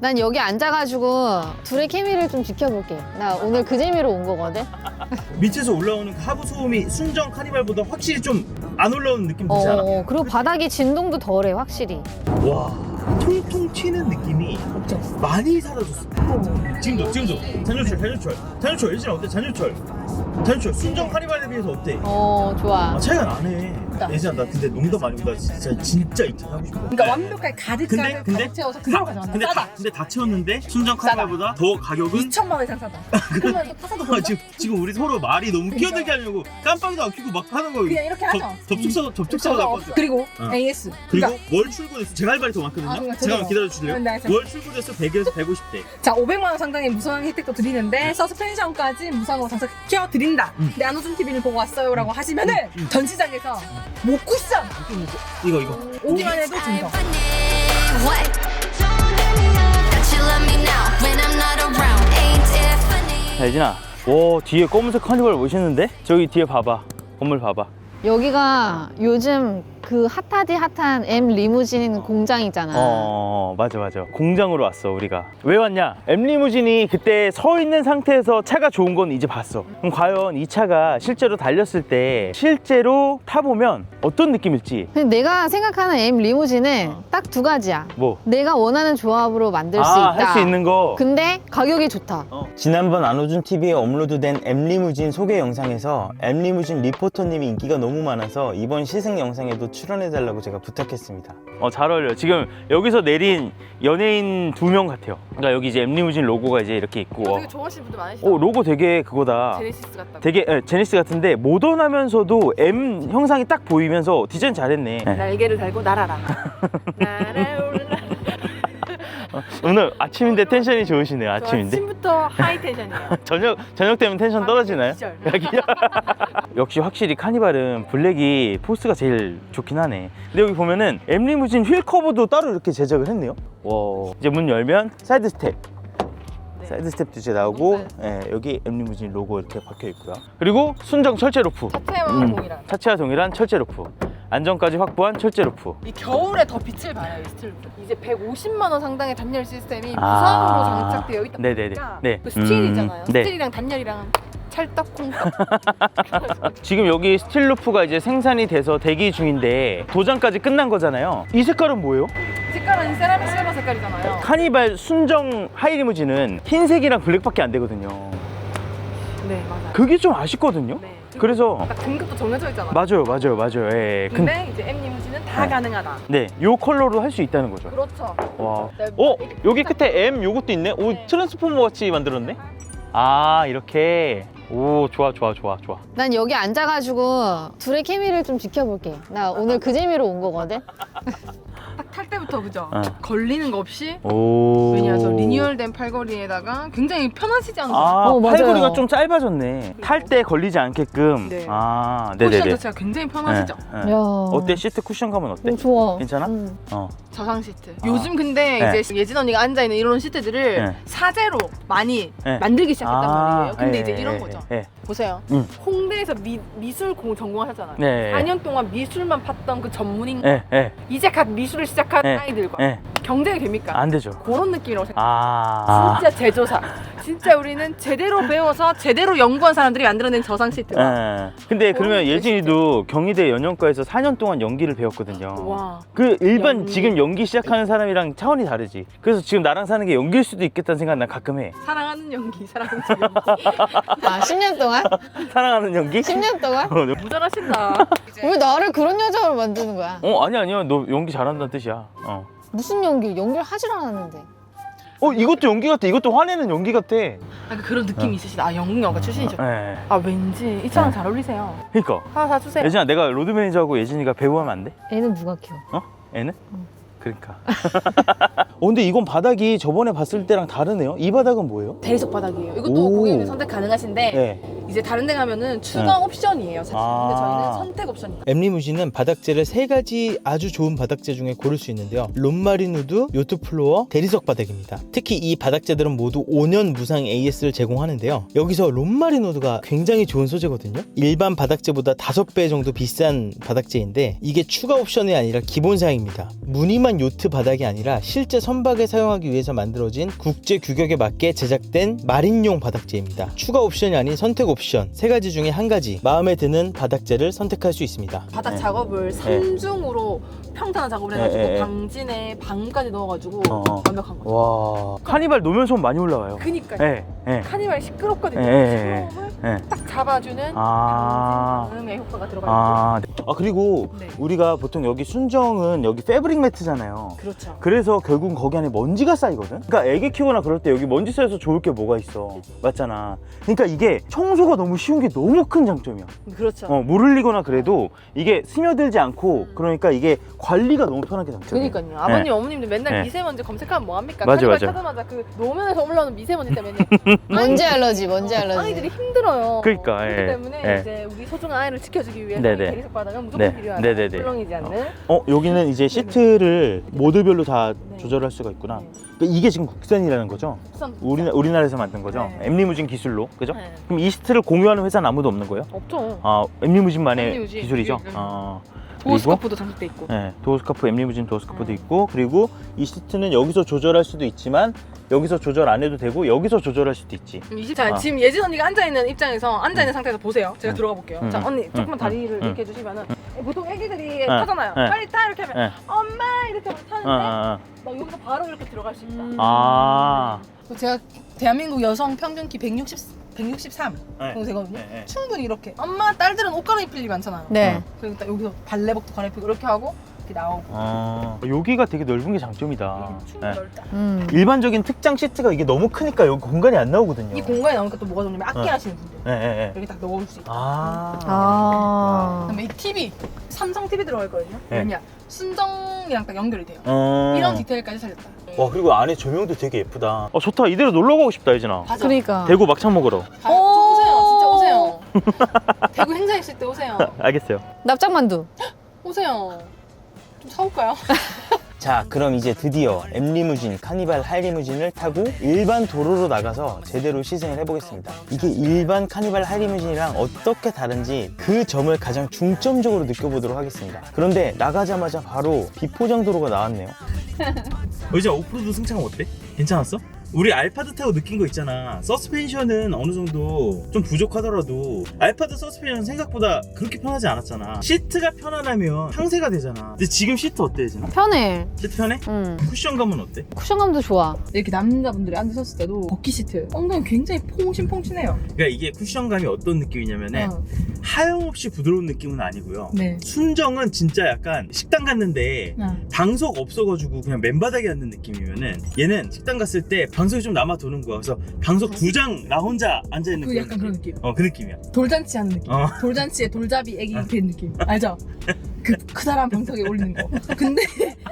난 여기 앉아가지고 둘의 케미를 좀 지켜볼게. 나 오늘 그 재미로 온 거거든. 밑에서 올라오는 그 하부 소음이 순정 카니발보다 확실히 좀 안 올라오는 느낌 들지 않아? 어, 그리고 바닥이 진동도 덜해, 확실히. 와 통통 튀는 느낌이 많이 사라졌어 지금도 지금도 잔유철 잔유철 잔유철 예진아 어때 잔유철 잔유철 순정 카니발에 비해서 어때? 어, 좋아. 아 차이가 나네 예진아 나 근데 농담 아니고 나 진짜 진짜 이차 사고 싶어 그러니까 완벽하게 가득 근데, 가득 근데? 가득 채워서 그대로 가져간다. 근데 싸다. 다, 근데 다 채웠는데 순정 카니발보다 더 가격은 2천만 원 이상 싸다. 그러면 또 타사도 아? 지금, 지금 우리 서로 말이 너무 끼어들게 하려고 깜빡이도 안 켜고 막 하는 거예요 그냥 이렇게 하죠. 접촉사고 접촉사고 저거 나거든 없어. 그리고 어. AS. 그리고 그러니까 월 출고됐어 제가 할 말이 더 많거든요 아, 그러니까 제가. 기다려 주실래요? 네, 알겠습니다. 월 출고됐어 100에서 150대 자 500만 원 상당의 무상 혜택도 드리는데 서스펜션까지 무상으로 장착시켜 드린다. 음. 안호준 TV를 보고 왔어요라고 하시면은 음. 전 시장에서 목 쿠션 이거 이거 오기만 해도 증정. What? That you love me now when I'm not around. Ain't it funny? 자, 예진아. 와, 뒤에 검은색 카니발 멋있는데? 저기 뒤에 봐봐. 건물 봐봐. 여기가 요즘 그 핫하디 핫한 M 리무진 공장 있잖아. 어, 맞아, 맞아. 공장으로 왔어, 우리가. 왜 왔냐? 엠리무진이 그때 서 있는 상태에서 차가 좋은 건 이제 봤어. 그럼 과연 이 차가 실제로 달렸을 때 실제로 타보면 어떤 느낌일지. 근데 내가 생각하는 M 리무진은 딱 두 가지야. 뭐? 내가 원하는 조합으로 만들 수 아, 있다. 할 수 있는 거. 근데 가격이 좋다. 지난번 안호준 TV에 업로드된 M리무진 소개 영상에서 M리무진 리포터님이 인기가 너무 많아서 이번 시승 영상에도 출연해달라고 제가 부탁했습니다. 어, 잘 어울려. 지금 여기서 내린 연예인 두 명 같아요. 그러니까 여기 이제 엠리무진 로고가 이제 이렇게 있고. 되게 좋아하시는 분들 많으시죠? 오, 로고 되게 그거다. 제네시스 같다. 되게 예, 제니스 같은데 모던하면서도 M 형상이 딱 보이면서 디자인 잘했네. 네. 날개를 달고 날아라. 날아올라. 오늘 아침인데 텐션이 좋으시네요. 아침인데. 아침부터 하이 텐션이에요. 저녁 저녁 되면 텐션 떨어지나요? 기절. 역시 확실히 카니발은 블랙이 포스가 제일 좋긴 하네. 근데 여기 보면은 M 리무진 휠 커버도 따로 이렇게 제작을 했네요. 와. 이제 문 열면 사이드 스텝. 사이드 스텝도 이제 나오고 예, 여기 M 리무진 로고 이렇게 박혀 있고요. 그리고 순정 철제 로프. 차체와 음, 공이랑. 차체와 동일한 철제 로프. 안전까지 확보한 철제 로프. 이 겨울에 더 빛을 발해요 이 스틸루프. 이제 150만 원 상당의 단열 시스템이 아. 무상으로 장착되어 있다 네네네. 보니까 네. 그 스틸 음. 네. 스틸이랑 단열이랑 찰떡콩떡. 지금 여기 스틸루프가 이제 생산이 돼서 대기 중인데 도장까지 끝난 거잖아요. 이 색깔은 뭐예요? 색깔은 세라믹 실버 색깔이잖아요. 카니발 순정 하이리무진은 흰색이랑 블랙밖에 안 되거든요. 네 맞아요. 그게 좀 아쉽거든요. 네. 그래서 딱 등급도 정해져 있잖아 요. 맞아요, 맞아요, 맞아요. 예. 근 근데 이제 M 리무진은 다 네. 가능하다. 네, 요 컬러로 할 수 있다는 거죠. 그렇죠. 와. 네, 어, 여기 끝에 M 요것도 있네. 오, 네. 트랜스포머 같이 만들었네. 아, 이렇게. 오, 좋아, 좋아, 좋아, 좋아. 난 여기 앉아가지고 둘의 케미를 좀 지켜볼게. 나 오늘 그 재미로 온 거거든. 딱 탈 때부터 그죠? 어. 걸리는 거 없이 오. 왜냐 저 리뉴얼된 팔걸이에다가 굉장히 편하시지 않으세요? 아, 어, 맞아요. 팔걸이가 좀 짧아졌네. 탈 때 걸리지 않게끔. 네. 아, 쿠션 네네네. 자체가 굉장히 편하시죠? 네, 네. 야. 어때? 시트 쿠션 감은 어때? 어, 좋아. 괜찮아? 응. 어. 저상 시트. 아. 요즘 근데 네. 이제 예진 언니가 앉아 있는 이런 시트들을 네. 사제로 많이 네. 만들기 시작했단 말이에요. 근데 예, 이제 예, 이런 예, 거죠. 예. 보세요. 음. 홍대에서 미, 미술 공 전공하셨잖아요. 네. 4년 동안 미술만 팠던 그 전문인 예, 예, 이제 갓 미술을 시작한 네. 아이들과 예. 경쟁이 됩니까? 안 되죠. 그런 느낌이라고 생각해요. 아. 진짜 제조사. 진짜 우리는 제대로 배워서 제대로 연구한 사람들이 만들어낸 저상 시트와 예. 근데 그러면 그런 예진이도 경희대 연영과에서 4년 동안 연기를 배웠거든요. 와. 그 일반 연기. 지금 연기 시작하는 사람이랑 차원이 다르지. 그래서 지금 나랑 사는 게 연기일 수도 있겠다는 생각 난 가끔 해. 사랑하는 연기, 사랑하는 연기. 아, 10년 동안? 사랑하는 연기? 10년 동안? 어, 너- 모자라신다. 왜 나를 그런 여자로 만드는 거야? 어 아니 아니야 너 연기 잘한다는 뜻이야. 어. 무슨 연기? 연기를 하질 않았는데. 어 이것도 연기 같아. 이것도 화내는 연기 같아. 예. 약간 그런 느낌이 있으시다. 아, 영국 영화 출신이죠. 예. 아, 왠지 이 차랑 네. 잘 어울리세요. 그러니까 하나 사주세요. 예진아 내가 로드 매니저하고 예진이가 배우하면 안 돼? 애는 누가 키워? 어? 애는? 그러니까. 어 근데 이건 바닥이 저번에 봤을 때랑 다르네요. 이 바닥은 뭐예요? 대리석 바닥이에요. 이것도 오. 고객님 선택 가능하신데 네. 이제 다른 데 가면은 추가 옵션이에요 사실. 아. 근데 저희는 선택 옵션이에요. 엠리무진은 바닥재를 세 가지 아주 좋은 바닥재 중에 고를 수 있는데요. 롬마리누드, 요트플로어, 대리석 바닥입니다. 특히 이 바닥재들은 모두 5년 무상 AS를 제공하는데요. 여기서 롬마리누드가 굉장히 좋은 소재거든요. 일반 바닥재보다 5배 정도 비싼 바닥재인데 이게 추가 옵션이 아니라 기본 사양입니다. 무늬만 요트 바닥이 아니라 실제 선박에 사용하기 위해서 만들어진 국제 규격에 맞게 제작된 마린용 바닥재입니다. 추가 옵션이 아닌 선택 옵션 세 가지 중에 한 가지 마음에 드는 바닥재를 선택할 수 있습니다. 바닥 네. 작업을 삼중으로 평탄한 작업을 네, 해가지고 네, 네. 방진에 방까지 넣어가지고 어. 완벽한 거죠. 와 카니발 놓으면 손 많이 올라와요. 그니까요. 예, 예. 카니발 시끄럽거든요. 예, 예, 예. 시끄러움을 예. 딱 잡아주는 아. 방음의 효과가 들어가 있고. 아, 네. 아 그리고 네. 우리가 보통 여기 순정은 여기 패브릭 매트잖아요. 그렇죠. 그래서 결국 거기 안에 먼지가 쌓이거든. 그러니까 애기 키우거나 그럴 때 여기 먼지 쌓여서 좋을 게 뭐가 있어. 맞잖아. 그러니까 이게 청소가 너무 쉬운 게 너무 큰 장점이야. 그렇죠. 어, 물 흘리거나 그래도 이게 스며들지 않고 그러니까 이게 관리가 너무 편한 게 장점이야. 그러니까요. 아버님, 어머님들 맨날 네. 미세먼지 검색하면 뭐 합니까? 맞아, 카니발 맞아. 타자마자 그 노면에서 올라오는 미세먼지 때문에 먼지 알러지, 먼지 알러지. 아이들이 힘들어요. 그러니까, 그렇기 예. 때문에 예. 이제 우리 소중한 아이를 지켜주기 위해서 네네. 이 대리석 바닥은 무조건 네. 필요하다. 네네네. 훌렁이지 않는. 어 여기는 이제 시트를 모드별로 다 네. 조절할 수가 있구나. 네. 그러니까 이게 지금 국산이라는 거죠? 국산 우리 우리나라에서 만든 거죠? 네. 엠리무진 기술로, 그죠? 네. 그럼 이 시트를 공유하는 회사는 아무도 없는 거예요? 없죠. 아 엠리무진만의 엠리무진. 기술이죠? 네, 네. 아 그리고 보스커프도 장착돼 있고. 네, 도어스카프 엠리무진 도어스카프도 음. 있고 그리고 이 시트는 여기서 조절할 수도 있지만 여기서 조절 안 해도 되고 여기서 조절할 수도 있지. 음, 자, 아. 지금 예진 언니가 앉아 있는 입장에서 앉아 있는 상태에서 보세요. 제가 음. 들어가 볼게요. 음. 자, 언니 조금만 음. 다리를 음. 이렇게 해주시면은 보통 애기들이 네. 타잖아요. 네. 빨리 타 이렇게 하면 네. 엄마 이렇게 타는데 아, 아, 나 여기서 바로 이렇게 들어갈 수 있다. 아. 아. 제가 대한민국 여성 평균 키 160, 163 네. 정도 되거든요. 네, 네. 충분히 이렇게 엄마 딸들은 옷 갈아입힐 일이 많잖아요. 네. 그러니까 여기서 발레복도 갈아입히고 이렇게 하고 이렇게 나오고 아. 여기가 되게 넓은 게 장점이다. 이게 충분히 네. 넓다. 음. 일반적인 특장 시트가 이게 너무 크니까 여기 공간이 안 나오거든요. 이 공간에 나오니까 또 뭐가 좋냐면 악기 네. 하시는 분들 네, 네, 네. 여기 딱 넣을 수 있고 아. 아. 그다음에 이 TV 삼성 TV 들어가 있거든요. 네. 왜냐 순정이랑 딱 연결이 돼요. 어. 이런 디테일까지 살렸다. 와 그리고 안에 조명도 되게 예쁘다. 어 좋다. 이대로 놀러 가고 싶다 예진아. 가자. 그러니까. 대구 막창 먹으러. 가- 좀 오세요. 진짜 오세요. 대구 행사 있을 때 오세요. 알겠어요. 납작만두. 오세요. 좀 사올까요? 자, 그럼 이제 드디어 M리무진, 카니발 하이리무진을 타고 일반 도로로 나가서 제대로 시승을 해보겠습니다. 이게 일반 카니발 하이리무진이랑 어떻게 다른지 그 점을 가장 중점적으로 느껴보도록 하겠습니다. 그런데 나가자마자 바로 비포장 도로가 나왔네요. 의자 오프로드 승차감 어때? 괜찮았어? 우리 알파드 타고 느낀 거 있잖아. 서스펜션은 어느 정도 좀 부족하더라도 알파드 서스펜션 생각보다 그렇게 편하지 않았잖아. 시트가 편안하면 상세가 되잖아. 근데 지금 시트 어때, 지금? 편해. 시트 편해? 음. 쿠션감은 어때? 쿠션감도 좋아. 이렇게 남자분들이 앉으셨을 때도 버키 시트 엉덩이 굉장히 퐁신퐁신해요. 그러니까 이게 쿠션감이 어떤 느낌이냐면은 어. 하염없이 부드러운 느낌은 아니고요. 네. 순정은 진짜 약간 식당 갔는데 어. 방석 없어가지고 그냥 맨바닥에 앉는 느낌이면은 얘는 식당 갔을 때 방석이 좀 남아 도는 거야. 그래서 방석 두 장 나 혼자 앉아 있는 그 약간 그런 느낌. 어, 그 느낌이야. 돌잔치 하는 느낌. 어. 돌잔치에 돌잡이 애기 된 느낌. 알죠? 그 크다란 방석에 올리는 거. 근데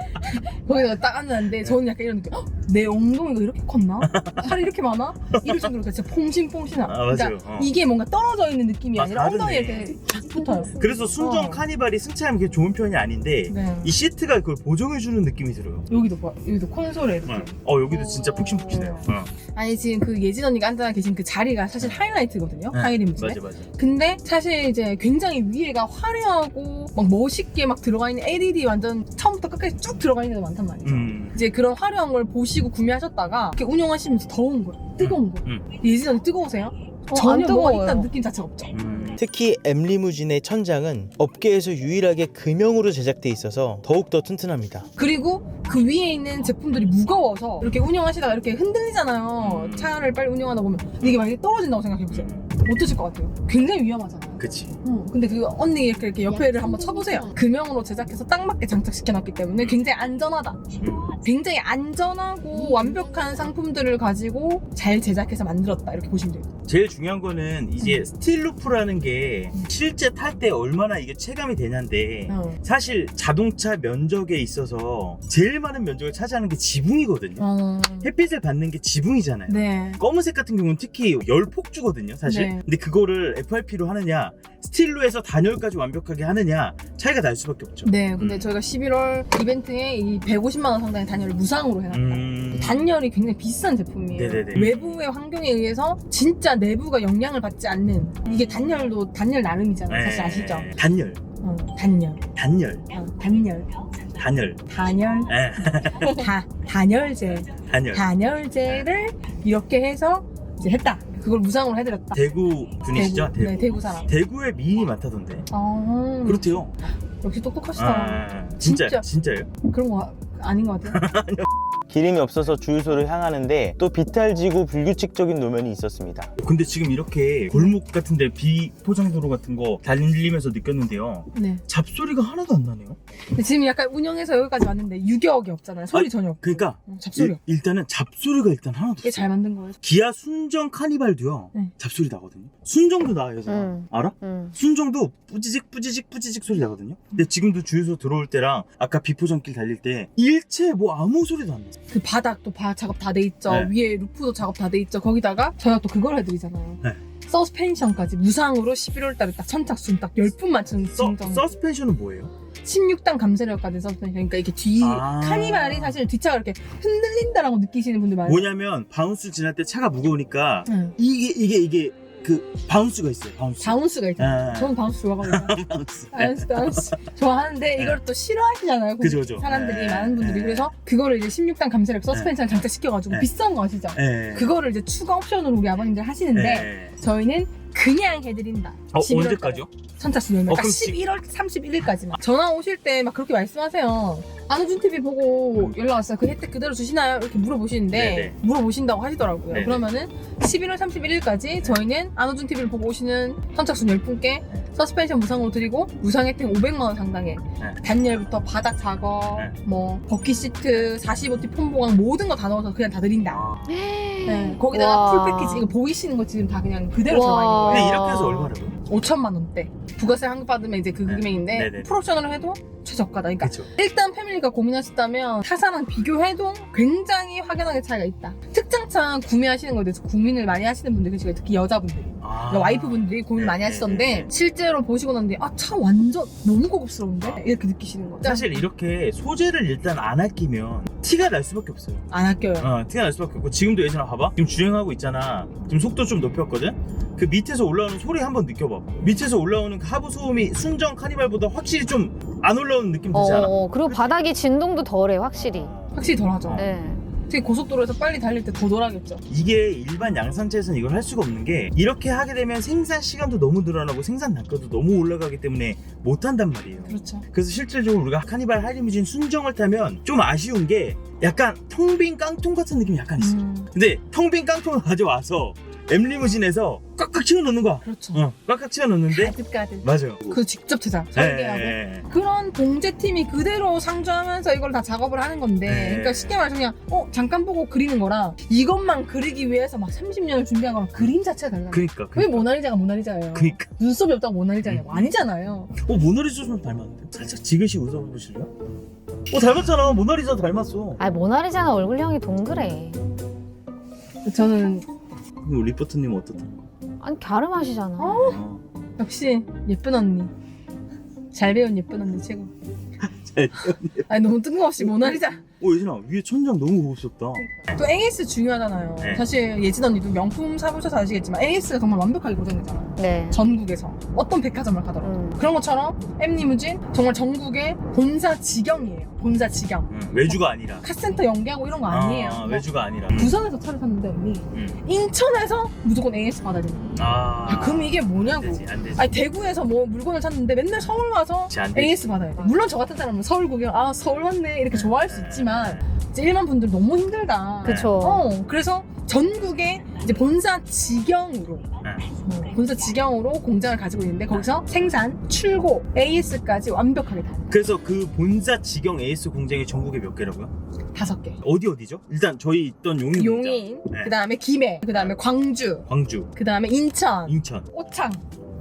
거기서 딱 앉았는데 저는 약간 이런 느낌. 헉, 내 엉덩이가 이렇게 컸나? 살이 이렇게 많아? 이럴 정도로 진짜 퐁신퐁신하. 아, 맞아요. 그러니까 어. 이게 뭔가 떨어져 있는 느낌이 아, 아니라 다르네. 엉덩이에 이렇게 쫙 붙어요. 그래서 순정 어. 카니발이 승차감이 그렇게 좋은 편이 아닌데 네. 이 시트가 그걸 보정해주는 느낌이 들어요. 여기도 봐. 여기도 콘솔에 이렇게. 어, 어, 여기도 진짜 푹신푹신해요. 어. 아니 지금 그 예진 언니가 앉아 계신 그 자리가 사실 하이라이트거든요. 네, 하이리무진에. 맞아, 맞아. 근데 사실 이제 굉장히 위에가 화려하고 막 멋있 게 막 들어가 있는 LED 완전 처음부터 끝까지 쭉 들어가 있는 게 많단 말이죠. 음. 이제 그런 화려한 걸 보시고 구매하셨다가 이렇게 운영하시면서 더운 거예요. 뜨거운 거. 음. 예진 언니 뜨거우세요? 어, 전혀 안 뭐가 뜨거워요. 있다는 느낌 자체가 없죠. 음. 특히 M리무진의 천장은 업계에서 유일하게 금형으로 제작돼 있어서 더욱더 튼튼합니다. 그리고 그 위에 있는 제품들이 무거워서 이렇게 운영하시다가 이렇게 흔들리잖아요. 음. 차를 빨리 운영하다 보면 이게 만약에 떨어진다고 생각해보세요. 어떠실 것 같아요? 굉장히 위험하잖아요. 그치. 어, 근데 그 언니 이렇게, 이렇게 옆에를 한번 쳐보세요. 금형으로 제작해서 딱 맞게 장착시켜놨기 때문에 굉장히 안전하다. 음. 굉장히 안전하고 완벽한 상품들을 가지고 잘 제작해서 만들었다. 이렇게 보시면 돼요. 제일 중요한 거는 이제 스틸루프라는 게 실제 탈 때 얼마나 이게 체감이 되냐인데 어. 사실 자동차 면적에 있어서 제일 많은 면적을 차지하는 게 지붕이거든요. 어. 햇빛을 받는 게 지붕이잖아요. 네. 검은색 같은 경우는 특히 열 폭주거든요, 사실. 네. 근데 그거를 FRP로 하느냐, 스틸로에서 단열까지 완벽하게 하느냐 차이가 날 수밖에 없죠. 네, 근데 음. 저희가 11월 이벤트에 이 150만 원 상당의 단열을 무상으로 해놨다. 음. 단열이 굉장히 비싼 제품이에요. 네네네. 외부의 환경에 의해서 진짜 내부가 영향을 받지 않는 이게 단열도 단열 나름이잖아요. 사실 아시죠? 네. 단열, 어, 단열, 단열, 어, 단열, 단열, 단열, 예, 다 단열재, 단열. 단열재를 이렇게 해서 이제 했다. 그걸 무상으로 해드렸다. 대구 분이시죠? 대구, 네, 대구 사람. 대구에 미인이 많다던데. 어, 그렇대요. 역시 똑똑하시다. 아, 진짜, 진짜. 진짜요? 그런 거 아닌 것 같아요. 기름이 없어서 주유소를 향하는데 또 비탈지고 불규칙적인 노면이 있었습니다. 근데 지금 이렇게 골목 같은데 비포장도로 같은 거 달리면서 느꼈는데요. 네. 잡소리가 하나도 안 나네요. 근데 지금 약간 운영해서 여기까지 왔는데 유격이 없잖아요. 소리 아니, 전혀 없고. 그러니까 어, 잡소리 일, 없고. 일단은 잡소리가 일단 하나도 이게 없어. 잘 만든 거예요. 기아 순정 카니발도요. 네. 잡소리 나거든요. 순정도 나요, 서 음. 알아? 음. 순정도 뿌지직 뿌지직 뿌지직 소리 나거든요. 근데 지금도 주유소 들어올 때랑 아까 비포장길 달릴 때 일체 뭐 아무 소리도 안 났어. 그 바닥도 바, 작업 다 돼 있죠. 네. 위에 루프도 작업 다 돼 있죠. 거기다가 저희가 또 그걸 해드리잖아요. 네. 서스펜션까지 무상으로 11월 달에 딱 선착순 딱 10분 맞춘 서, 증정. 서스펜션은 뭐예요? 16단 감세력까지 서스펜션. 그러니까 이게 뒤 아. 카니발이 사실 뒷차가 이렇게 흔들린다라고 느끼시는 분들 많아요. 뭐냐면 바운스 지날 때 차가 무거우니까 응. 이게 이게 이게 그 바운스가 있어요. 바운스. 바운스가 있잖아요. 아, 저는 바운스 좋아하거든요. 바운스. 바운스, 바운스. 좋아하는데 이걸 또 싫어하시잖아요. 그죠, 그죠. 사람들이 네. 많은 분들이 네. 그래서 그거를 이제 16단 감세력 서스펜션 장착시켜가지고 네. 비싼 거 아시죠? 예. 그거를 이제 추가 옵션으로 우리 아버님들 하시는데 예. 저희는 그냥 해드린다. 어, 11월 달에. 언제까지요? 선착순 열면 어, 딱 그럼 지- 11월 31일까지만 전화 오실 때 막 그렇게 말씀하세요 안우준 TV 보고 연락 왔어요 그 혜택 그대로 주시나요? 이렇게 물어보시는데 네네. 물어보신다고 하시더라고요 네네. 그러면은 11월 31일까지 저희는 안우준 TV를 보고 오시는 선착순 10분께 서스펜션 무상으로 드리고 무상 혜택 500만 원 상당의 네. 단열부터 바닥 작업 네. 뭐 버킷 시트 45T 폼 보강 모든 거 다 넣어서 그냥 다 드린다 아. 네. 거기다가 와. 풀 패키지 이거 보이시는 거 지금 다 그냥 그대로 와. 들어가 있는 거예요 근데 이렇게 해서 얼마라고요? 5천만 원대. 부가세 환급 받으면 이제 그 네. 금액인데 네네. 풀옵션으로 해도 최저가다. 그러니까. 일단 패밀리가 고민하셨다면 타사랑 비교해도 굉장히 확연하게 차이가 있다. 특장차 구매하시는 거에 대해서 고민을 많이 하시는 분들 계시고 특히 여자분들이 아. 그러니까 와이프분들이 고민 네, 많이 네, 하시던데 네, 네. 실제로 보시고 난뒤에 아차 완전 너무 고급스러운데 아. 이렇게 느끼시는 거죠. 사실 이렇게 소재를 일단 안 아끼면 티가 날 수밖에 없어요. 안 아껴요. 어, 티가 날 수밖에 없고 지금도 예전에 봐봐 지금 주행하고 있잖아 지금 속도 좀 높였거든 그 밑에서 올라오는 소리 한번 느껴봐 밑에서 올라오는 그 하부 소음이 순정 카니발보다 확실히 좀 안 올라오는 느낌 들지 않아? 어, 그리고 바닥이 진동도 덜해 확실히. 확실히 덜하죠. 어. 네. 특히 고속도로에서 빨리 달릴 때 더 덜하겠죠. 이게 일반 양산차에서는 이걸 할 수가 없는 게 이렇게 하게 되면 생산 시간도 너무 늘어나고 생산 단가도 너무 올라가기 때문에 못 한단 말이에요 그렇죠. 그래서 실질적으로 우리가 카니발 하이리무진 순정을 타면 좀 아쉬운 게 약간 텅 빈 깡통 같은 느낌이 약간 있어 음, 근데 텅 빈 깡통을 가져와서 M리무진에서 꽉꽉 채워 넣는 거야 그렇죠. 어, 꽉꽉 채워 넣는데 가득가득. 맞아요 그 직접 제작 설계하고 예, 예. 그런 봉제팀이 그대로 상주하면서 이걸 다 작업을 하는 건데 네. 그러니까 쉽게 말해서 그냥 어 잠깐 보고 그리는 거랑 이것만 그리기 위해서 막 30년을 준비한 거랑 그림 자체가 달라요 그니까 왜 그니까 모나리자가 모나리자예요 그니까 눈썹이 없다고 모나리자냐고 음. 아니잖아요 어 모나리자 좀 닮았는데 살짝 지그시 웃어보실래요? 어 닮았잖아 모나리자 닮았어 아 모나리자는 얼굴형이 동그래. 저는 그럼 리포터님은 어떻다는 아니 갸름하시잖아. 거? 역시 예쁜 언니. 잘 배운 예쁜 언니 최고. 잘 아니 너무 뜬금없이 모나리자 어 예진아 위에 천장 너무 고급스럽다 또 AS 중요하잖아요 네. 사실 예진 언니도 명품 사보셔서 아시겠지만 AS가 정말 완벽하게 고정되잖아요 네. 전국에서 어떤 백화점을 가더라도 음. 그런 것처럼 M리무진 정말 전국의 본사 직영이에요. 본사 직영. 응, 외주가 아니라 카센터 연계하고 이런 거 아니에요. 아, 외주가 아니라 뭐 부산에서 차를 샀는데 언니 응. 인천에서 무조건 AS 받아야 되는 거예요. 아, 아, 그럼 이게 안 뭐냐고. 되지 안 되지 아니 대구에서 뭐 물건을 샀는데 맨날 서울 와서 그치, 안 되지 AS 받아야 돼. 물론 저 같은 사람은 서울 구경 아 서울 왔네 이렇게 좋아할 수 네. 있지만 이제 일반 분들 너무 힘들다. 그쵸. 어 그래서 전국에 이제 본사 직영으로 네. 어, 본사 직영으로 공장을 가지고 있는데 거기서 생산, 출고, AS까지 완벽하게 다 그래서 그 본사 직영 AS 공장이 전국에 몇 개라고요? 다섯 개. 어디 어디죠? 일단 저희 있던 용인, 공장, 용인, 네. 그 다음에 김해, 그 다음에 광주, 광주, 그 다음에 인천, 인천, 오창.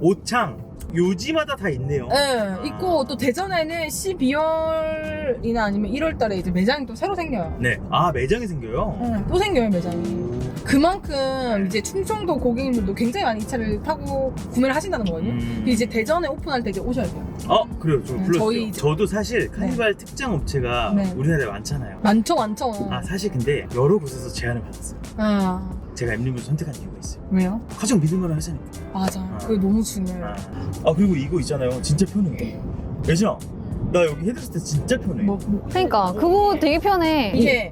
오창 요지마다 다 있네요. 네, 있고 또 대전에는 12월이나 아니면 1월 달에 이제 매장이 또 새로 생겨요. 네. 아 매장이 생겨요. 네, 또 생겨요 매장이. 그만큼 이제 충청도 고객님들도 굉장히 많이 이 차를 타고 구매를 하신다는 거거든요. 음. 근데 이제 대전에 오픈할 때 이제 오셔야 돼요. 어 그래요. 저 네, 불렀어요. 저희 이제- 저도 사실 카니발 특장 업체가 네. 우리나라에 많잖아요. 많죠, 많죠. 아 사실 근데 여러 곳에서 제안을 받았어요. 아, 제가 엠리을 선택한 이유가 있어요. 왜요? 가장 믿을만한 회사니까. 맞아. 아. 그게 너무 중요해요. 아, 아 그리고 이거 있잖아요. 진짜 편해. 예진아, 나 여기 헤드레스트 진짜 편해. 뭐, 뭐, 그러니까 그거 되게 편해. 이게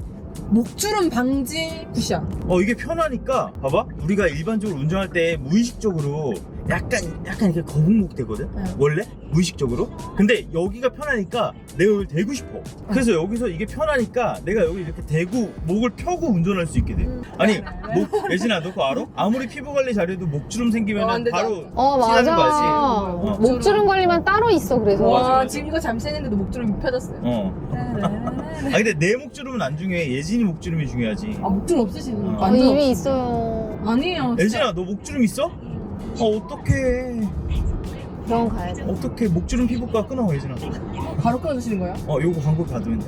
목주름 방지 쿠션. 어 이게 편하니까 봐봐. 우리가 일반적으로 운전할 때 무의식적으로 약간 약간 이렇게 거북목 되거든. 네. 원래 무의식적으로. 근데 여기가 편하니까 내가 여기 대고 싶어. 그래서 여기서 이게 편하니까 내가 여기 이렇게 대고 목을 펴고 운전할 수 있게 돼. 음. 아니 목 예진아 너 그거 알아? 아무리 피부 관리 잘해도 목주름 생기면 어, 안은 되죠. 바로 어 티나는 거 알지? 맞아. 어. 목주름 관리만 따로 있어 그래서. 맞아, 와, 맞아. 지금 이거 잠시 했는데도 목주름이 펴졌어요. 어. 아 근데 내 목주름은 안 중요해. 예진이 목주름이 중요하지. 아, 목주름 없으시는 어. 어, 완전 이미? 있어요. 아니에요. 진짜. 예진아 너 목주름 있어? 어 어떡해 병원 가야 돼. 어떡해 목주름 피부과 끊어 예진아 바로 끊어주시는 거예요? 어 요거 광고 받으면 돼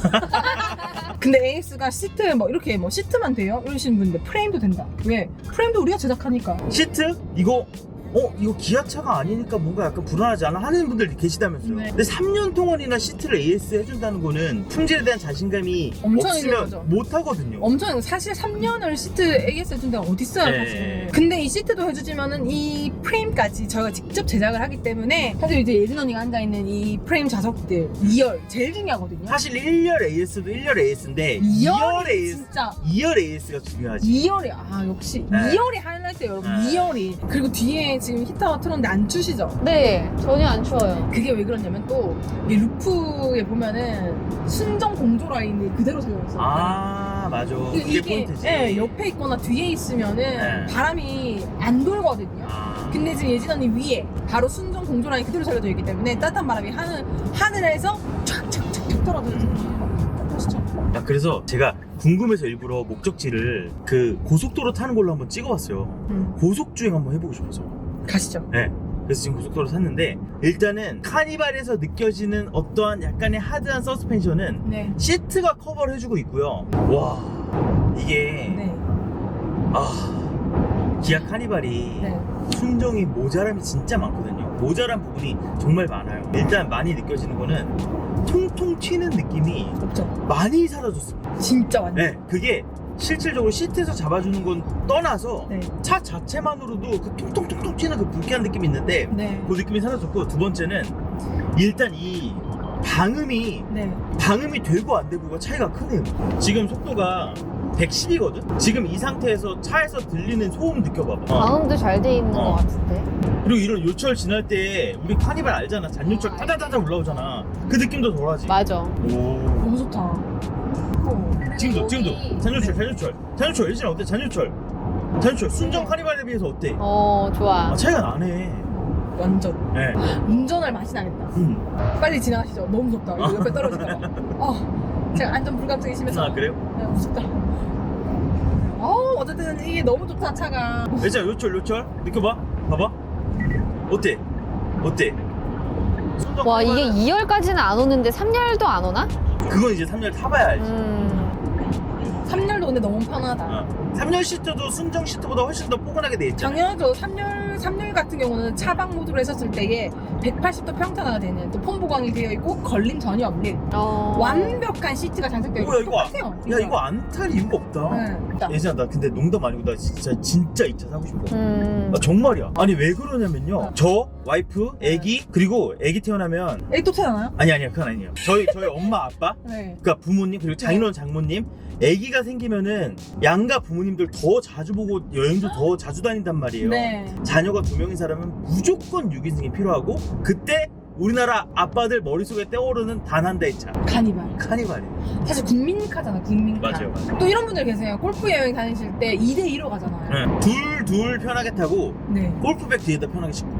근데 AS가 시트 뭐 이렇게 뭐 시트만 돼요? 이러시는 분인데 프레임도 된다. 왜? 프레임도 우리가 제작하니까. 시트? 이거 어 이거 기아차가 아니니까 뭔가 약간 불안하지 않아 하는 분들 계시다면서요 네. 근데 3년 동안이나 시트를 AS 해준다는 거는 품질에 대한 자신감이 엄청 있는 없으면 거죠. 못 하거든요 엄청 사실 3년을 시트 AS 해준 데가 어디 있어요 네. 사실. 근데 이 시트도 해주지만은 이 프레임까지 저희가 직접 제작을 하기 때문에 사실 이제 예진 언니가 앉아 있는 이 프레임 좌석들 2열 제일 중요하거든요. 사실 1열 AS도 1열 AS인데 2열 2열 AS 진짜 2열 AS가 중요하지 2열이 아 역시 네. 2열이 하이라이트예요 여러분 네. 2열이 그리고 뒤에 지금 히터 틀었는데 안 추시죠? 네 전혀 안 추워요. 그게 왜 그러냐면 또이 루프에 보면은 순정 공조 라인이 그대로 살려있어요. 아 맞아 그게 포인트지 예, 옆에 있거나 뒤에 있으면은 네. 바람이 안 돌거든요. 아. 근데 지금 예진 언니 위에 바로 순정 공조 라인 그대로 살려져 있기 때문에 따뜻한 바람이 하늘 하늘에서 촥촥촥촥 떨어져서 보시죠. 야, 그래서 제가 궁금해서 일부러 목적지를 그 고속도로 타는 걸로 한번 찍어봤어요. 음, 고속주행 한번 해보고 싶어서. 가시죠. 네. 그래서 지금 고속도로 탔는데 일단은 카니발에서 느껴지는 어떠한 약간의 하드한 서스펜션은 네. 시트가 커버를 해주고 있고요. 와 이게 네. 아 기아 카니발이 네. 순정이 모자람이 진짜 많거든요. 모자란 부분이 정말 많아요. 일단 많이 느껴지는 거는 통통 튀는 느낌이 없죠. 많이 사라졌습니다. 진짜 완전. 네, 그게 실질적으로 시트에서 잡아주는 건 떠나서 네. 차 자체만으로도 그 통통통통 튀는 그 불쾌한 느낌이 있는데 네. 그 느낌이 사라졌고 두 번째는 일단 이 방음이 네. 방음이 되고 안 되고가 차이가 크네요. 지금 속도가 110이거든. 지금 이 상태에서 차에서 들리는 소음 느껴봐봐. 어. 마음도 잘 돼 있는 어. 것 같은데. 그리고 이런 요철 지날 때 우리 카니발 알잖아. 잔요철 타다다다 올라오잖아. 그 느낌도 덜하지. 맞아. 오. 너무 좋다. 어. 지금도 지금도 잔요철 잔요철 잔요철 예진아 어때 잔요철 잔요철 순정 카니발에 비해서 어때? 어 좋아. 아 차이가 나네. 완전. 네. 운전할 맛이 나겠다. 음. 빨리 지나가시죠. 너무 무섭다. 이거 옆에 떨어지다가. 어, 제가 안전 불감증이 심해서. 아 그래요? 네, 무섭다. 어, 어쨌든 이게 너무 좋다 차가. 예진아 요철 요철 느껴봐. 봐봐. 어때? 어때? 순정 와 이게 카니발은 2열까지는 안 오는데 3열도 안 오나? 그건 이제 3열 타봐야 알지. 음. 3열도 근데 너무 편하다. 어. 3열 시트도 순정 시트보다 훨씬 더 포근하게 돼 있잖아. 당연하죠. 3열, 3열 같은 경우는 차박 모드로 했었을 때에 180도 평탄화가 되는 또 폼 보강이 되어 있고 걸림 전혀 없는 어. 완벽한 시트가 장착되어 있고 뭐야, 이거 똑같아요. 야 이거 안 탈 이유가 없다. 네. 예진아 나 근데 농담 아니고 나 진짜 진짜 이 차 사고 싶어. 음. 아, 정말이야. 아니 왜 그러냐면요. 어. 저 와이프, 애기 그리고 애기 태어나면 애기 또 태어나요? 아니 아니야 그건 아니에요. 저희 저희 엄마 아빠 네. 그러니까 부모님 그리고 장인어른 장모님 애기가 생기면은 양가 부모님들 더 자주 보고 여행도 더 자주 다닌단 말이에요. 네. 자녀가 두 명인 사람은 무조건 6인승이 필요하고 그때 우리나라 아빠들 머릿속에 떠오르는 단 한 대의 차 카니발. 카니발이에요 사실 국민카잖아, 국민카. 맞아요 맞아요 또 이런 분들 계세요. 골프 여행 다니실 때 2대 2로 가잖아요. 네. 둘둘 편하게 타고 네. 골프백 뒤에다 편하게 싣고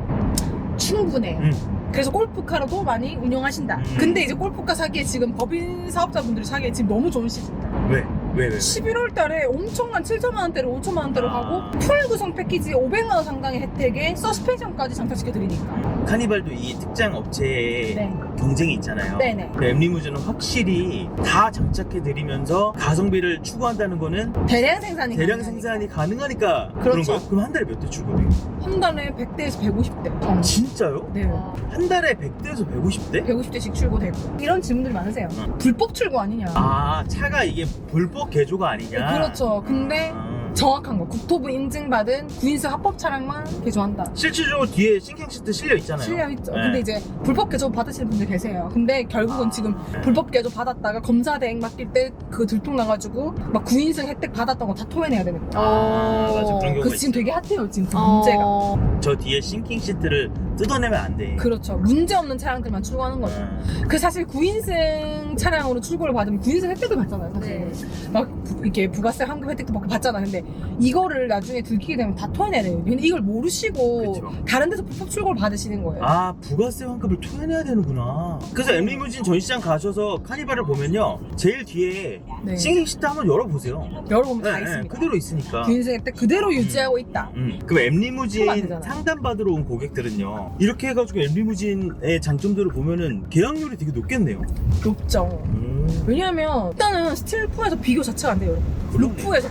충분해요. 음. 그래서 골프카로도 많이 운영하신다. 음. 근데 이제 골프카 사기에 지금 법인 사업자분들이 사기에 지금 너무 좋은 시즌이다. 왜? 왜? 왜? 11월 달에 엄청난 7천만 원대로 5천만 원대로 아. 하고 풀 구성 패키지 500만 원 상당의 혜택에 서스펜션까지 장착시켜 드리니까. 카니발도 이 특장 업체에 네. 경쟁이 있잖아요 네네. 그 엠리무즈는 확실히 다 장착해 드리면서 가성비를 추구한다는 거는 대량 생산이 대량 가능하니까. 생산이 가능하니까 그런 그렇죠. 거예요? 그럼 한 달에 몇 대 출고돼요? 한 달에 100대에서 150대. 진짜요? 네. 한 달에 100대에서 150대? 150대씩 출고되고. 이런 질문들이 많으세요. 응. 불법 출고 아니냐. 아 차가 이게 불법 개조가 아니냐? 그렇죠. 근데 아. 정확한 거. 국토부 인증받은 구인승 합법 차량만 개조한다. 실질적으로 뒤에 싱킹 시트 실려 있잖아요. 실려 있죠. 네. 근데 이제 불법 개조 받으시는 분들 계세요. 근데 결국은 아. 지금 불법 개조 받았다가 검사 대행 맡길 때 그 들통 나가지고 막 구인승 혜택 받았던 거 다 토해내야 되는 거예요. 아, 맞아. 그런 경우가 그 지금 되게 핫해요 지금 그 어. 문제가. 저 뒤에 싱킹 시트를 뜯어내면 안 돼. 그렇죠. 문제 없는 차량들만 출고하는 거죠. 아, 그 사실 구인승 차량으로 출고를 받으면 구인승 혜택을 받잖아요. 사실. 막 부- 이렇게 부가세 환급 혜택도 받고 받잖아. 근데 이거를 나중에 들키게 되면 다 토해내야 돼요. 근데 이걸 모르시고 그쵸. 다른 데서 불법 출고를 받으시는 거예요. 아 부가세 환급을 토해내야 되는구나. 그래서 엠리무진 전시장 가셔서 카니발을 보면요, 제일 뒤에 네. 싱킹 시트 한번 열어보세요. 여러분 다 네, 네, 있습니다. 그대로 있으니까. 구인승 혜택 그대로 유지하고 있다. 음, 그럼 엠리무진 되잖아요. 상담 받으러 온 고객들은요, 이렇게 해가지고 엠리무진의 장점들을 보면은 계약률이 되게 높겠네요. 높죠. 음, 왜냐하면 일단은 스틸프에서 비교 자체가 안 돼요. 루프에서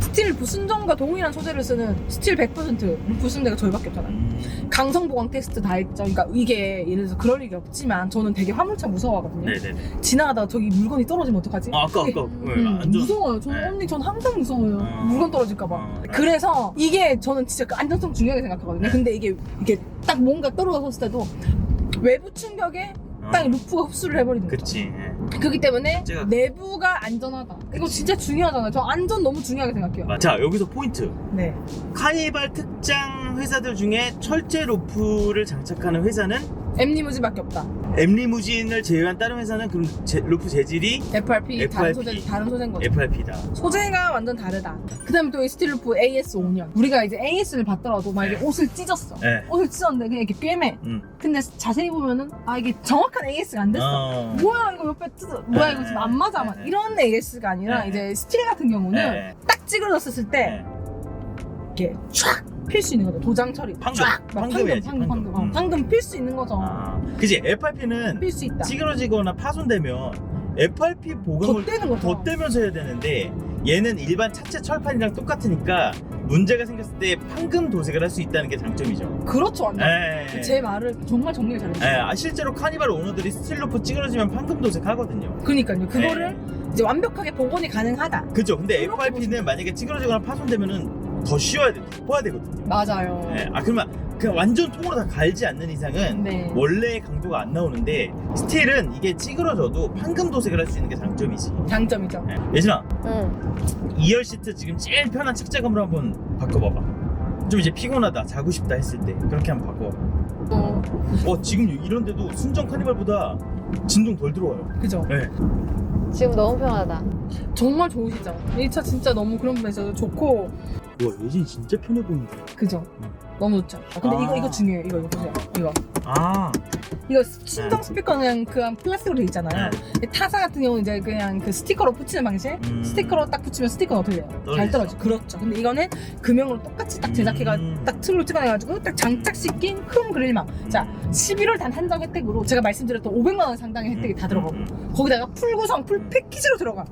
스틸 순정과 동일한 소재를 쓰는 스틸 100% 루프 쓰는 데가 저희밖에 없잖아요. 음, 강성 보강 테스트 다 했죠. 그러니까 이게 예를 들어서 그럴 일이 없지만 저는 되게 화물차 무서워하거든요. 네네네. 지나가다가 저기 물건이 떨어지면 어떡하지? 아, 아까 아까 네, 음, 안전. 무서워요. 저는 네. 언니 전 항상 무서워요. 어. 물건 떨어질까봐. 어. 그래서 이게 저는 진짜 그 안전성 중요하게 생각하거든요. 네. 근데 이게 이게 딱 뭔가 떨어졌을 때도 외부 충격에 딱 루프가 흡수를 해버리는 거죠. 어. 그치. 예. 그렇기 때문에 제가- 내부가 안전하다. 이거 진짜 중요하잖아요. 저 안전 너무 중요하게 생각해요. 맞- 자 여기서 포인트. 네. 카니발 특장 회사들 중에 철제 루프를 장착하는 회사는 엠리무진밖에 없다. 엠리무진을 제외한 다른 회사는 그럼 제- 루프 재질이 FRP, 다른 FRP. 소재 다른 소재인 거죠. FRP다. 소재가 완전 다르다. 그다음에 또 이 스틸루프 AS 5년. 우리가 이제 AS를 받더라도 만약에 네. 옷을 찢었어. 네. 옷을 찢었는데 그냥 이렇게 꿰매. 음. 근데 자세히 보면은 아 이게 정확한 AS가 안 됐어. 어. 뭐야 이거 옆에 뜯어. 뭐야 이거 네. 지금 안 맞아. 막 네. 이런 AS가 아니라 네. 이제 스틸 같은 경우는 네. 딱 찌그러졌을 때 네. 이렇게 촥 필 수 있는 거죠. 도장 처리. 황금. 쫙. 막 황금이야지, 황금, 황금, 황금. 황금. 음. 황금 필 수 있는 거죠. 아, 그지 FRP는 필 수 있다. 찌그러지거나 파손되면 FRP 보강을 덧대는 거죠. 덧대면서 해야 되는데 얘는 일반 차체 철판이랑 똑같으니까 문제가 생겼을 때 판금 도색을 할 수 있다는 게 장점이죠. 그렇죠, 완전. 에. 제 말을 정말 정리를 에, 잘했어요. 아, 실제로 카니발 오너들이 스틸루프 찌그러지면 판금 도색 하거든요. 그러니까요. 그거를 네. 이제 완벽하게 복원이 가능하다. 그죠? 근데 그렇게 FRP는 만약에 찌그러지거나 파손되면은 더 씌워야 돼, 덮어야 되거든요. 맞아요. 예, 아 그러면 그냥 완전 통으로 다 갈지 않는 이상은 네. 원래의 강도가 안 나오는데 스틸은 이게 찌그러져도 판금 도색을 할 수 있는 게 장점이지. 장점이죠. 예. 예진아, 응. 2열 시트 지금 제일 편한 착자감으로 한번 바꿔봐봐. 좀 이제 피곤하다, 자고 싶다 했을 때 그렇게 한번 바꿔봐. 어. 어 지금 이런데도 순정 카니발보다 진동 덜 들어와요. 그죠? 네. 지금 너무 편하다. 정말 좋으시죠? 이 차 진짜 너무 그런 면에서 좋고, 와 예진 진짜 편해 보인다. 그죠? 음. 너무 좋죠. 아, 근데 아. 이거, 이거 중요해요. 이거, 이거 보세요. 이거. 아, 이거 순정 스피커는 그냥 그냥 플라스틱으로 돼 있잖아요. 네. 근데 타사 같은 경우는 이제 그냥 그 스티커로 붙이는 방식. 음. 스티커로 딱 붙이면 스티커는 어떻게 돼요? 잘 떨어지죠. 떨어져. 그렇죠. 근데 이거는 금형으로 똑같이 딱 제작해가 음. 딱 틀로 찍어내가지고 딱 장착시킨 크롬 그릴망. 자, 11월 단 한정 혜택으로 제가 말씀드렸던 500만 원 상당의 혜택이 다 들어가고 음. 거기다가 풀 구성 풀 패키지로 들어가.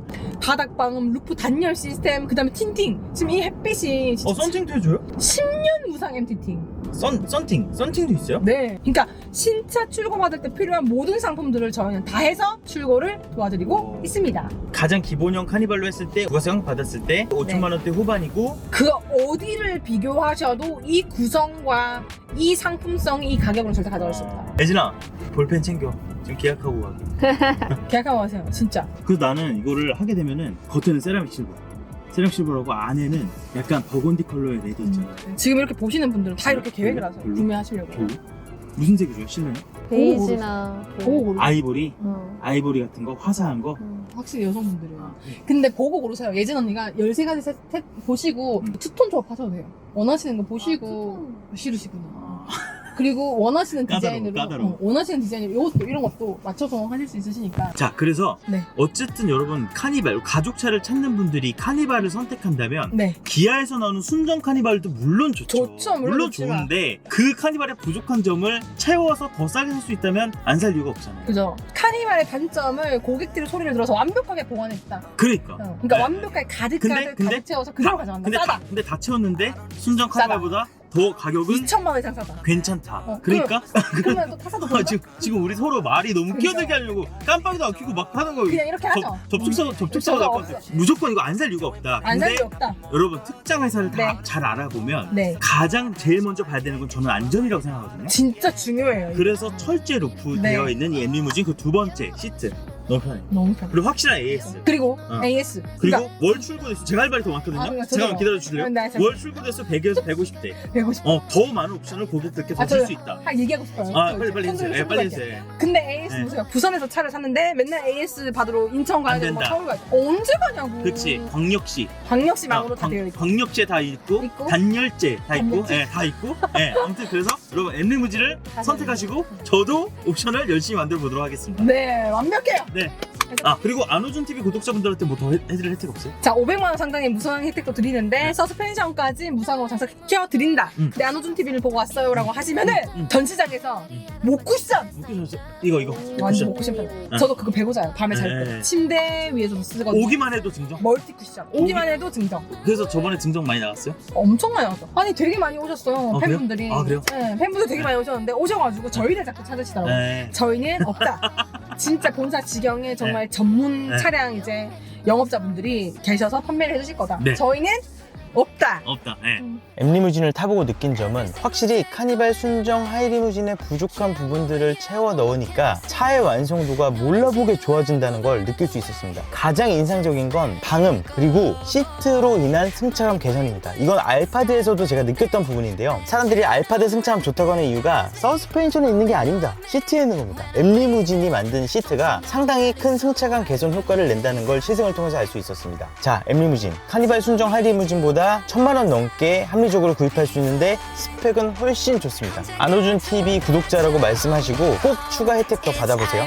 바닥 방음, 루프 단열 시스템, 그다음에 틴팅. 지금 이 햇빛이 진짜 어 썬팅도 해줘요? 10년 무상 MT 팅. 썬 썬팅, 썬팅도 있어요? 네. 그러니까 신차 출고 받을 때 필요한 모든 상품들을 저희는 다 해서 출고를 도와드리고 오. 있습니다. 가장 기본형 카니발로 했을 때 부가세 받았을 때 5천만 원대 후반이고 그 어디를 비교하셔도 이 구성과 이 상품성, 이 가격으로 절대 가져갈 수 없다. 예진아 볼펜 챙겨 지금 계약하고 가게 계약하고 가세요. 진짜. 그래서 나는 이거를 하게 되면은 겉에는 세라믹 실버 세라믹 실버라고 안에는 약간 버건디 컬러의 레드 있잖아 지금 이렇게 보시는 분들은 다 이렇게 계획을 하세요. 별로? 구매하시려고. 별로? 무슨 색이 좋아 실내는? 베이지나 그, 보고 고르 아이보리? 어. 아이보리 같은 거? 화사한 거? 음. 확실히 여성분들은 아, 네. 근데 보고 고르세요 예진 언니가 13가지 셋, 셋 보시고 투톤 조합하셔도 돼요 원하시는 거 보시고 싫으시구나 그리고 원하시는 까다로워, 디자인으로 까다로워. 어, 원하시는 디자인으로 이것도 이런 것도 맞춰서 하실 수 있으시니까 자 그래서 네. 어쨌든 여러분 카니발 가족차를 찾는 분들이 카니발을 선택한다면 네 기아에서 나오는 순정 카니발도 물론 좋죠. 좋죠, 물론 좋지만. 좋은데 그 카니발의 부족한 점을 채워서 더 싸게 살 수 있다면 안 살 이유가 없잖아요. 그죠 카니발의 단점을 고객들의 소리를 들어서 완벽하게 보완했다 그러니까. 어, 그러니까 네. 완벽하게 가득 근데- 가득 근데 가득 채워서 그대로 다- 가져간다 근데 싸다 다, 근데 다 채웠는데 순정. 카니발보다 더 가격은 2천만 원 이상 싸다 괜찮다. 어, 그러니까 그러면 또 타사도 아, 지금, 지금 우리 서로 말이 너무 그러니까. 끼어들게 하려고 깜빡이도 안 켜고 막 하는 거 그냥 이렇게 하죠 접, 접촉사고 접촉사고 접촉사고 날것 같아. 무조건 이거 안 살 이유가 없다. 안 살 근데 수 없다 여러분 특장 회사를 다 네. 잘 알아보면 네 가장 제일 먼저 봐야 되는 건 저는 안전이라고 생각하거든요. 진짜 중요해요 이거. 그래서 철제 루프 네. 되어 있는 이 엠리무진 그 두 번째 시트 너무 편해. 너무 편해 그리고 확실한 AS. 그리고 어. AS 그리고 그러니까 월 출고 대수 제가 할 말이 더 많거든요. 아, 잠깐만 저도- 기다려 주실래요? 네, 잠깐. 월 출고 대수 100에서 150대. 150 어, 더 많은 옵션을 고객들께 아, 더 줄 저요. 수 있다. 아, 얘기하고 싶어요 아, 저 빨리 빨리 해주세요. 예, 빨리 해주세요. 근데 AS 네. 보세요 부산에서 차를 샀는데 맨날 AS 받으러 인천 가야 안 되고 막 된다. 서울 가야 돼 언제 가냐고 그렇지. 광역시. 광역시 망으로 아, 다 광- 되어 있고 광역시에 다 있고, 있고, 단열재 다 있고, 단열재. 예, 다 있고. 예, 아무튼 그래서 여러분 다 선택하시고 저도 옵션을 열심히 만들어 보도록 하겠습니다. 네 완벽해요 네. 아 그리고 안호준 TV 구독자분들한테 뭐 더 해드릴 혜택 없어요? 자 500만 원 상당의 무상 혜택도 드리는데 서스펜션까지 무상으로 장착시켜 드린다 음. 내 안호준 TV를 보고 왔어요라고 하시면은 음. 전시장에서 음. 목쿠션 웃기셨어? 이거 이거 완전 쿠션. 목쿠션 편 응. 저도 그거 배고 자요 밤에 잘 네. 때 침대 위에 좀 쓰거든요 오기만 해도 증정. 멀티 쿠션 오기만 해도 증정 그래서 저번에 증정 많이 나갔어요? 엄청 많이 왔어 아니 되게 많이 오셨어요 아, 그래요? 팬분들이 아, 그래요? 네 팬분들 되게 많이 오셨는데 오셔가지고 저희를 자꾸 찾으시더라고요 네. 저희는 없다. 진짜 본사 지경에 정말 전문 네. 차량 이제 영업자분들이 계셔서 판매를 해주실 거다. 네. 저희는 없다. 없다. 네. 엠리무진을 타보고 느낀 점은 확실히 카니발 순정 하이리무진의 부족한 부분들을 채워 넣으니까 차의 완성도가 몰라보게 좋아진다는 걸 느낄 수 있었습니다. 가장 인상적인 건 방음 그리고 시트로 인한 승차감 개선입니다. 이건 알파드에서도 제가 느꼈던 부분인데요. 사람들이 알파드 승차감 좋다고 하는 이유가 서스펜션에 있는 게 아닙니다. 시트에 있는 겁니다. 엠리무진이 만든 시트가 상당히 큰 승차감 개선 효과를 낸다는 걸 시승을 통해서 알 수 있었습니다. 자, 엠리무진. 카니발 순정 하이리무진보다 천만 원 넘게 합리적으로 구입할 수 있는데 스펙은 훨씬 좋습니다. 안호준 TV 구독자라고 말씀하시고 꼭 추가 혜택 더 받아보세요.